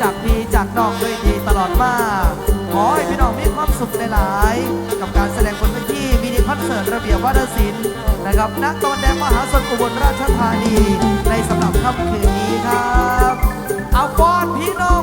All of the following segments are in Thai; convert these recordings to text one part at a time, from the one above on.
จากพี่จากน้องด้วยดีตลอดมาขอให้พี่น้องมีความสุขหลายๆกับการแสดงบนเวทีมินิคอนเสิร์ตระเบียบวัฒนศิลป์นะครับณตะวันแดงมหาสนอุบลราชธานีในสำหรับค่ำคืนนี้ครับ เอาฟอนพี่น้อง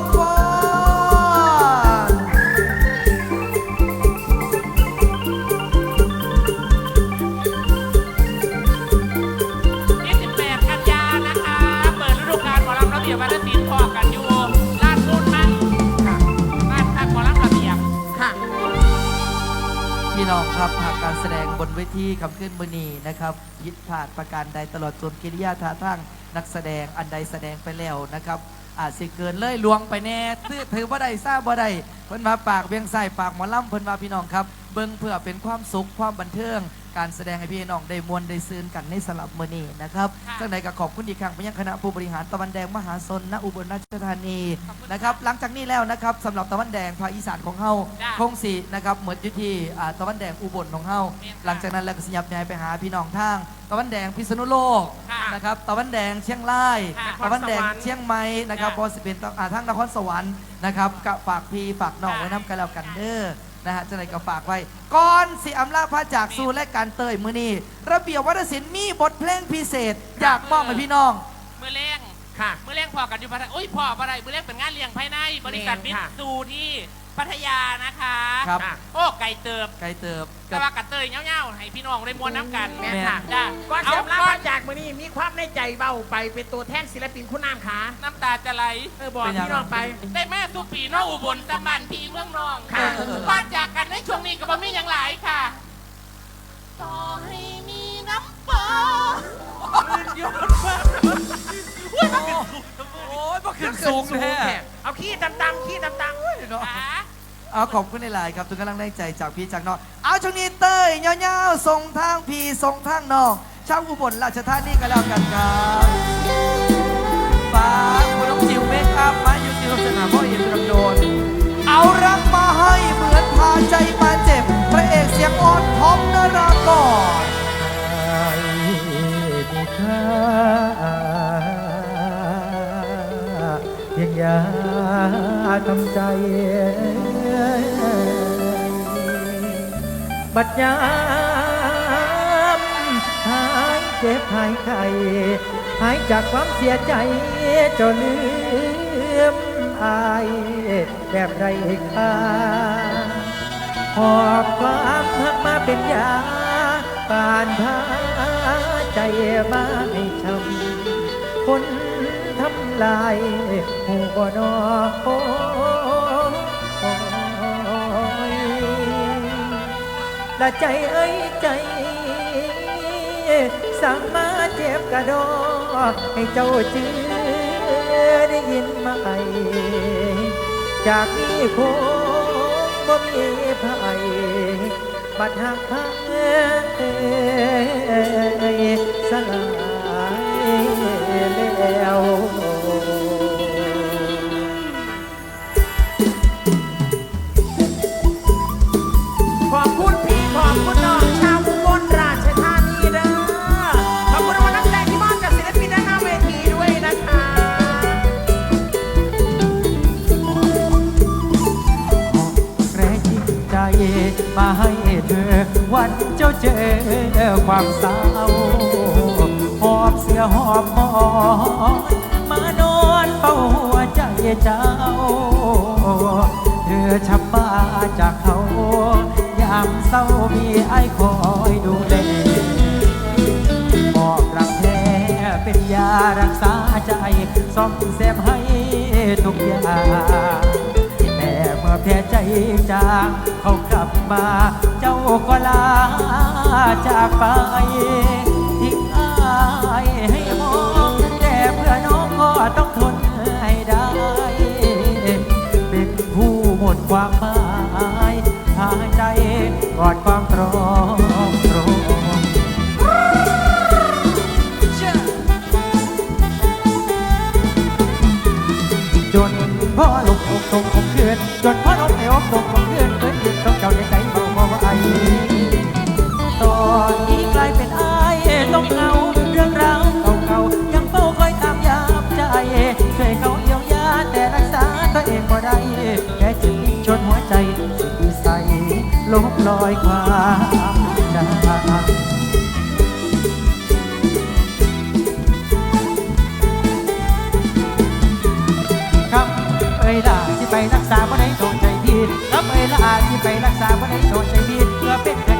น้องครับหากการแสดงบนเวทีคำขึ้นมือนีนะครับยึดผ่านประการใดตลอดจนกิริยาท่าทางนักแสดงอันใดแสดงไปแล้วนะครับอาจสิเกินเลยลวงไปแน่ถือถือว่าใดทราบว่าใดเพิ่นมาปากเบียงใส่ปากหมอล่ำเพิ่นมาพี่น้องครับ เบิ่งเพื่อเป็นความสุขความบันเทิง การแสดงให้พี่น้องได้มวลได้ซื่นกันในสลับมือนีนะครับค่ะจังใดก็ขอบคุณอีกครั้งไปยังคณะผู้บริหารตะวันแดงมหาชนณอุบลราชธานีนะครับหลังจากนี้แล้วนะครับสำหรับตะวันแดงภาคอีสานของเฮาจ้ะคงสีนะครับเหมือนอยู่ที่อ่าตะวันแดงอุบลของเฮาแม่นค่ะหลังจากนั้นเราก็สัญญาย้ายไปหาพี่น้องทาง ตะวันแดงพิษณุโลกค่ะนะครับตะวันแดงเชียงรายค่ะตะวันแดงนครสวรรค์เชียงใหม่นะครับค่ะบอสิเป็นตะอ่าทางนครสวรรค์นะครับก็ฝากพี่ฝากน้องค่ะไว้น้ำกันแล้วกันเด้อ นะฮะจะไหนก็ฝากไว้ก่อนสิอำลาพระจากสู่และการเตยมือนี้ระเบียบวัฒนศิลป์มีบทเพลงพิเศษ อยากมอบให้พี่น้อง มือเลี้ยงค่ะ มือเลี้ยงพอกันอยู่พัทยาอุ้ยพออะไรมือเลี้ยงเป็นงานเลี้ยงภายในบริษัทแม่มินตค่ะซูที่ พัทยานะคะครับค่ะโอ้ไก่เติบไกลเติบแต่ว่ากระเตยเงี้ยวๆให้พี่น้องได้มวนน้ำกันแม่นค่ะ จ้าก่อนเอาเสียบลาก่อพานจากมือนี้มีความในใจเบาไปเป็นตัวแทนศิลปินคุณน้ำขาน้ำตาจะไหล เออบอกเป็นยัง พี่น้องไป ได้แม่สุปีน้องอุบลตะมันพี่เมืองนองค่ะ บ้านจากกันในช่วงนี้ก็บ่มีอย่างหลายค่ะ ต่อให้มีน้ำปลาลื่นยอดมากอุ้ยมันเป็นสูงโอ้ ยบ่ขึ้นสูงแท้เอาขี้ตำๆขี้ตำขาเอาขอบคุณในไลน์ครับทุกกำลังได้ใจจากพี่จากน้องเอาช่วงนี้เต้ยเงาวๆส่งทางพี่ส่งทางน้องชาวอุบลราชธานีกันแล้วกันครับฝากคุณน้องจิวเมคอัพมาอยู่ที่โรงสนามพ่อเอ็นลำโดนเอารักมาให้เหมือนพาใจมาเจ็บ พระเอกเสียงอ่อนท็อปนรากร พียงยาทำใจบัดยามหายเจ็บหายไข้หายจากความเสียใจจนลืมอายแบบไรค่าหอบความหักมาเป็นยาปานพาใจมาให้ช้ำคน ลายหัวนอโอยละใจเอ้ยใจสามารถเจ็บกระดอให้เจ้าจื้อได้ยินไหมจากนี้คงบ่มีภัยบัดหักพังสลายแล้ว วันเจ้าเจอความเศร้าหอบเสียหอบหมอนมานอนเฝ้าหัวใจเจ้า เธอชับบ้าจากเขา ยามเศร้ามีไอ้คอยดูแลบอกรักแท้เป็นยารักษาใจซ่อมแซมให้ทุกอย่าง แต่ใจจางเขากลับมา เจ้าก็ลาจากไปทิ้งอายให้มองแต่เพื่อน้องก็ต้องทนให้ได้ เป็นผู้หมดความหมายหายใจกอดความตรอมตรมจนพอ ตกของเพื่อนเพื่อนด็กต้องเจ้าใจใจเขามองไอ้ตอนนี้กลายเป็นไอ้ต้องเงาเรื่องราวเก่าเก่ายังเฝ้าคอยตามยามใจช่วยเขาเยียวยาแต่รักษาตัวเองก็ได้แค่จิตชนหัวใจสิงใส่ลบลอยความใจไปรักษา คำเอ้ยล่ะที่ไปรักษาบ่ได้โสดใจดีเพื่อเป็น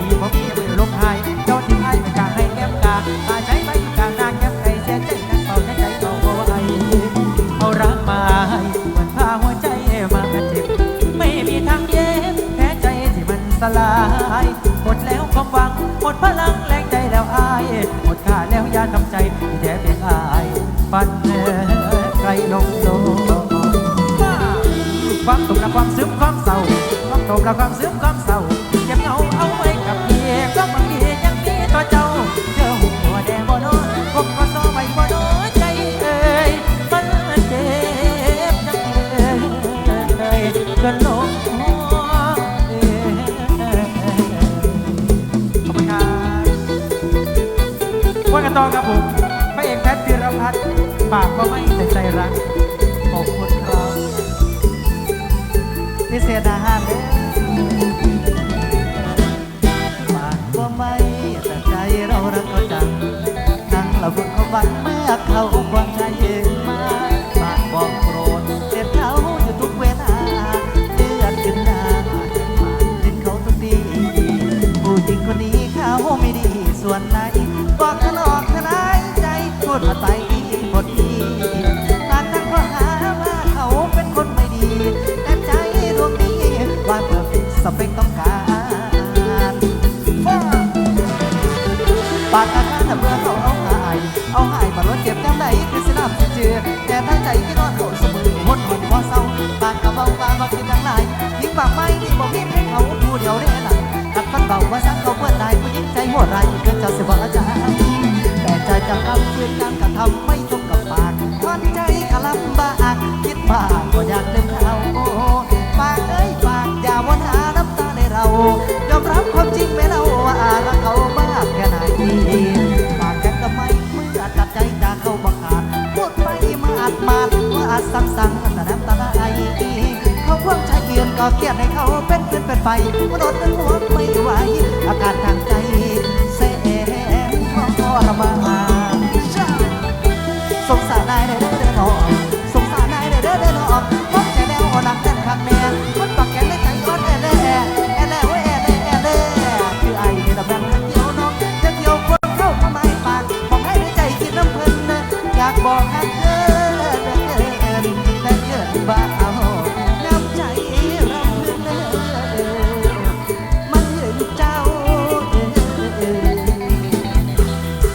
ความตกและความซึมความเศร้าเก็บเงาเอาไว้กับเพียงก็บางทียังมีต่อเจ้าเจอหัวแดงบ่นอนคงก็ซ้อไว้บ่นอนใจเอ่ยมันเจ็บจังเลยจนลงหัวเอ่ยขอบคุณครับว่ากันต่อครับผมพระเอกแพทย์ธีรพัฒน์ปากว่าไม่แต่ใจรักขอบคุณครับพิเศษอาหารเด้อ วันเมื่อเขาความใจเอง จะทำคืนการกระทำไม่ตรงกับปากวันใจกะลำบากคิดบ้างก็อยากเลืมเขาปากเอ้ยปากอย่าวนหาน้ำตาในเรายอมรับความจริงไหมเราว่ารักเขามากแค่ไหนปากแค่ทำไมเมื่อตัดใจจากเขาบังอาจพูดไปมาอัดมาดว่าอาจสั่งสั่งแต่น้ำตาไหลเขาพวกใจเยือนก็เกลียดให้เขาเป็นเป็นเป็นไฟมนุษย์นั้นหัวไม่ไหวอาการทางใจแสนทรมาน นายเด้อเด้อน้องสงสารนายเด้อเด้อเด้อน้องพักใจแล้วหนักแน่นข้างแน่มันปักแกนในใจอ่อนแอแน่แอแน่เว้แอแน่แอแน่คือไอ้ตะแบงจะเกี่ยวน้องจะเกี่ยวคนเข้ามาไม่ปากบอกให้ในใจกินน้ำเพลินนะอยากบอกฮักเธอเด้อแต่เกิดบ้าเอาน้ำใจราเพื่อนเด้อมันเห็นเจ้า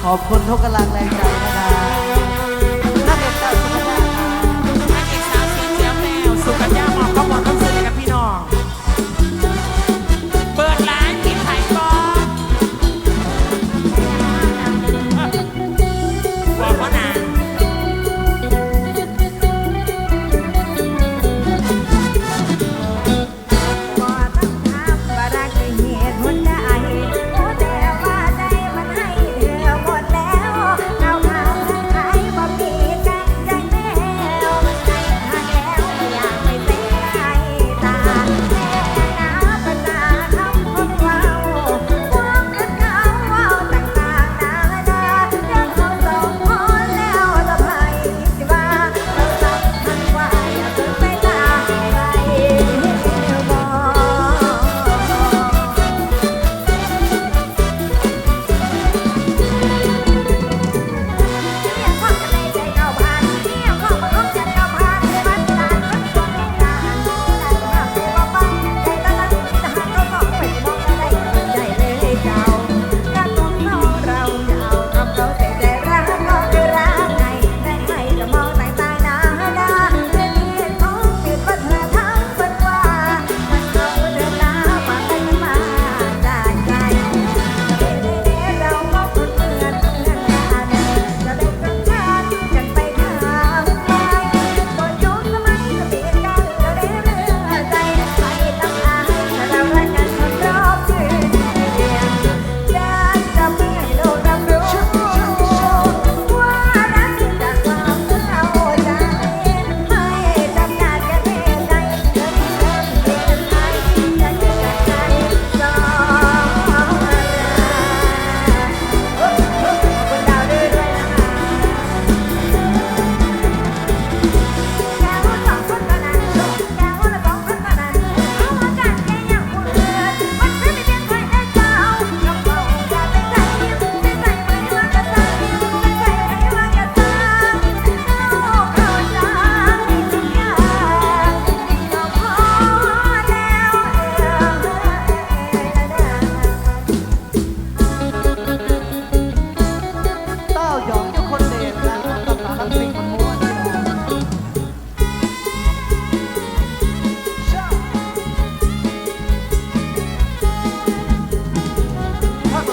ขอบคุณทุกกำลังแรงใจ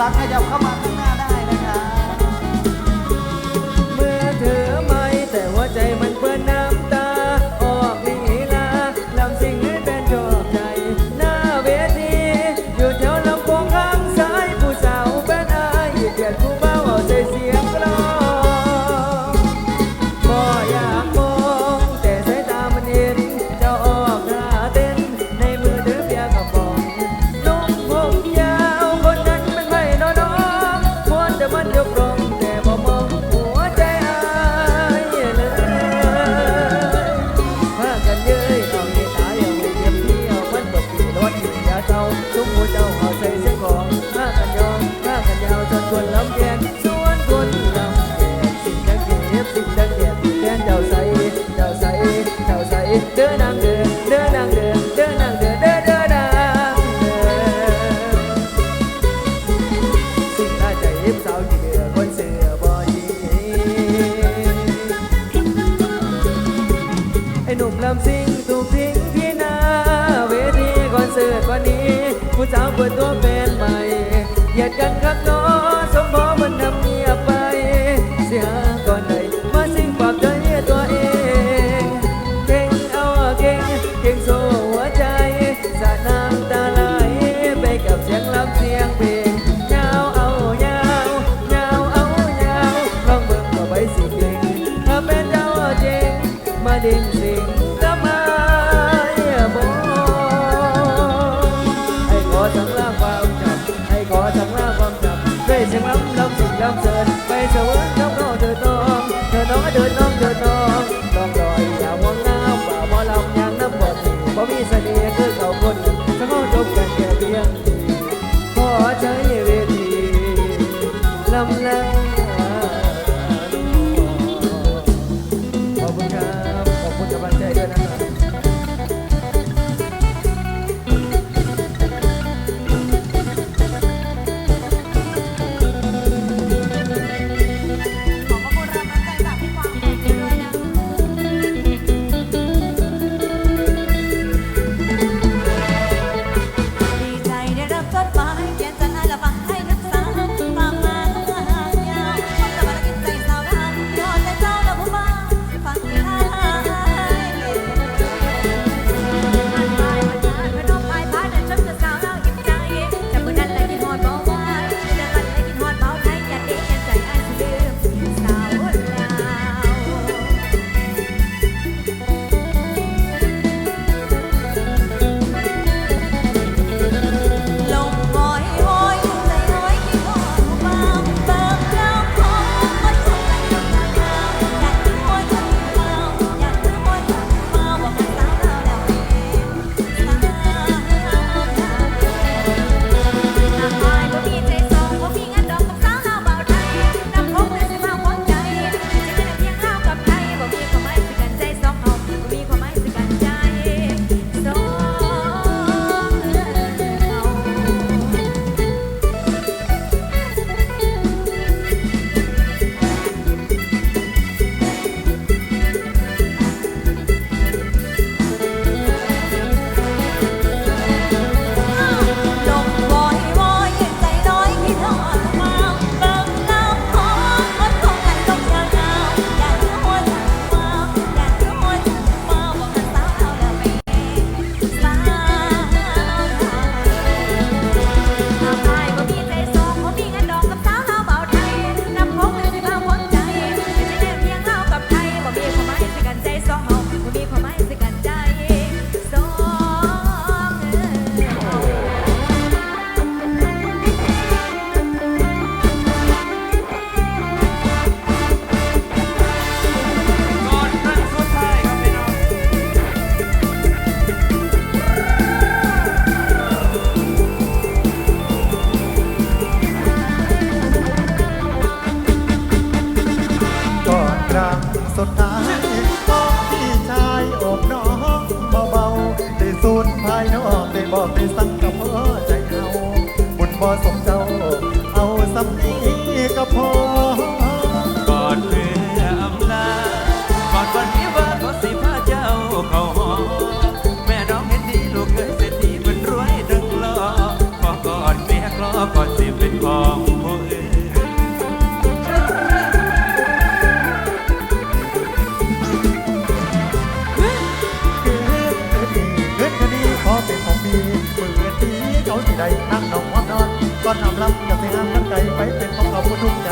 大家有看法？ เปิดตัวเป็นใหม่เยียกันครับน้อง ดกายต้องพี่ชายอบน้องเบาๆได้สูญภายนอกได้บอกได้สัง ลำกับสิงามน้ำใจไปเป็นของเขาผู้ทุกใจ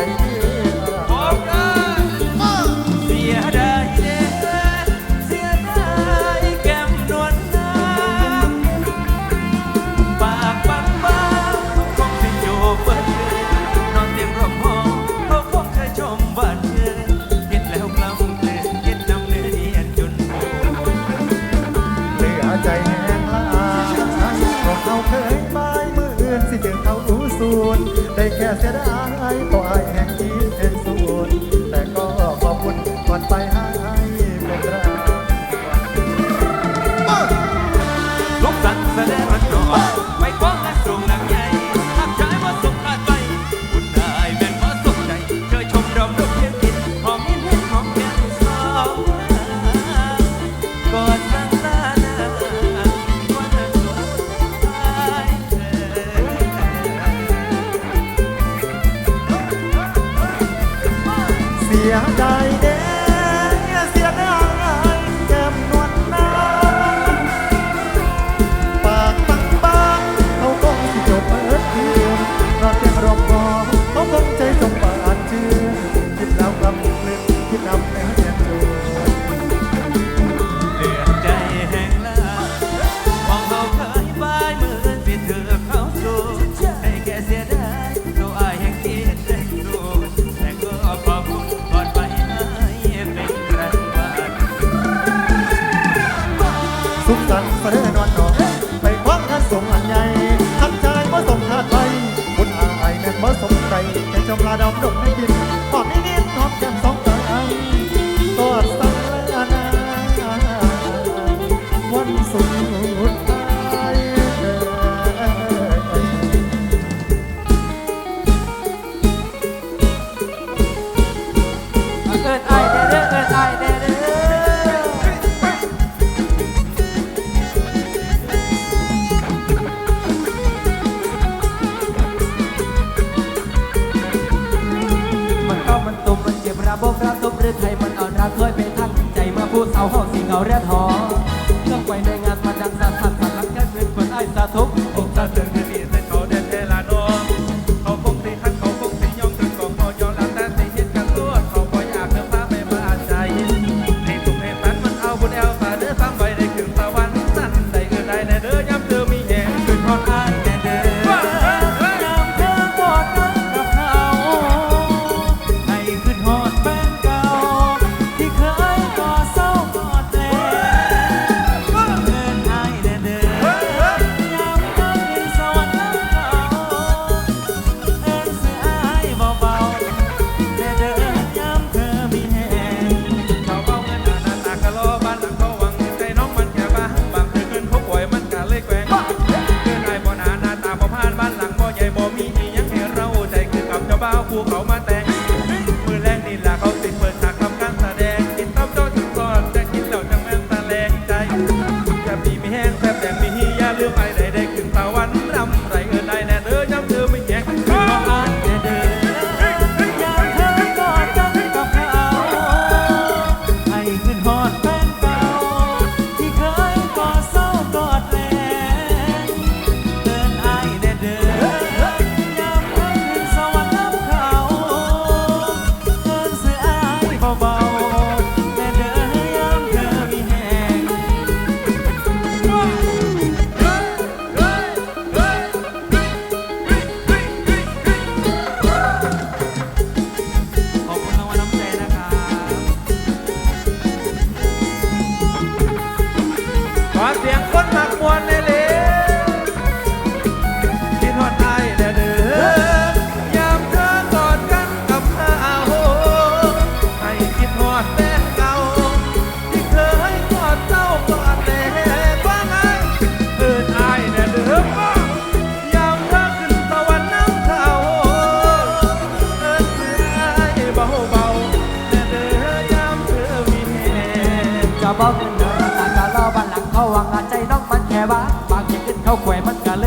แค่เสียดายต่ออายแห่งที่เห็นสูญแต่ก็ขอบคุณก่อนไปให้เป็นราลูกสันแสดง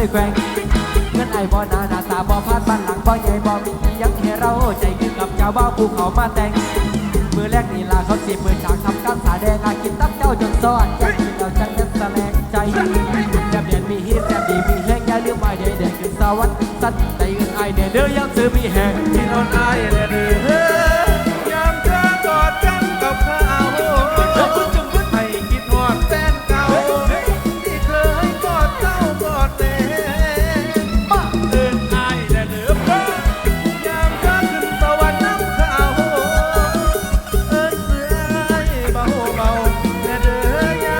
เลยแกว่งเงินไอ้บ่หนาหน้าตาบ่พาดบ้านหลังบ่ใหญ่บ่มียังเห้เราใจยืนกับเจ้าบ้าภูเขามาแต่งมือแรกนี่ลาเขาจีบมือฉากทำการสาแดงอากินตับเจ้าจนซ้อนแกกินเราจัเล็บแสลงใจแซ่บเด่นมีฮิตแซ่บดีมีแห้งอย่าลืมไอ้เด็กเด็กขึ้นสวรรค์สัตว์แต่เงินไอ้เด็กเด้อยังซื้อมีแห้งที่นอนไอ้เด็กเด้อ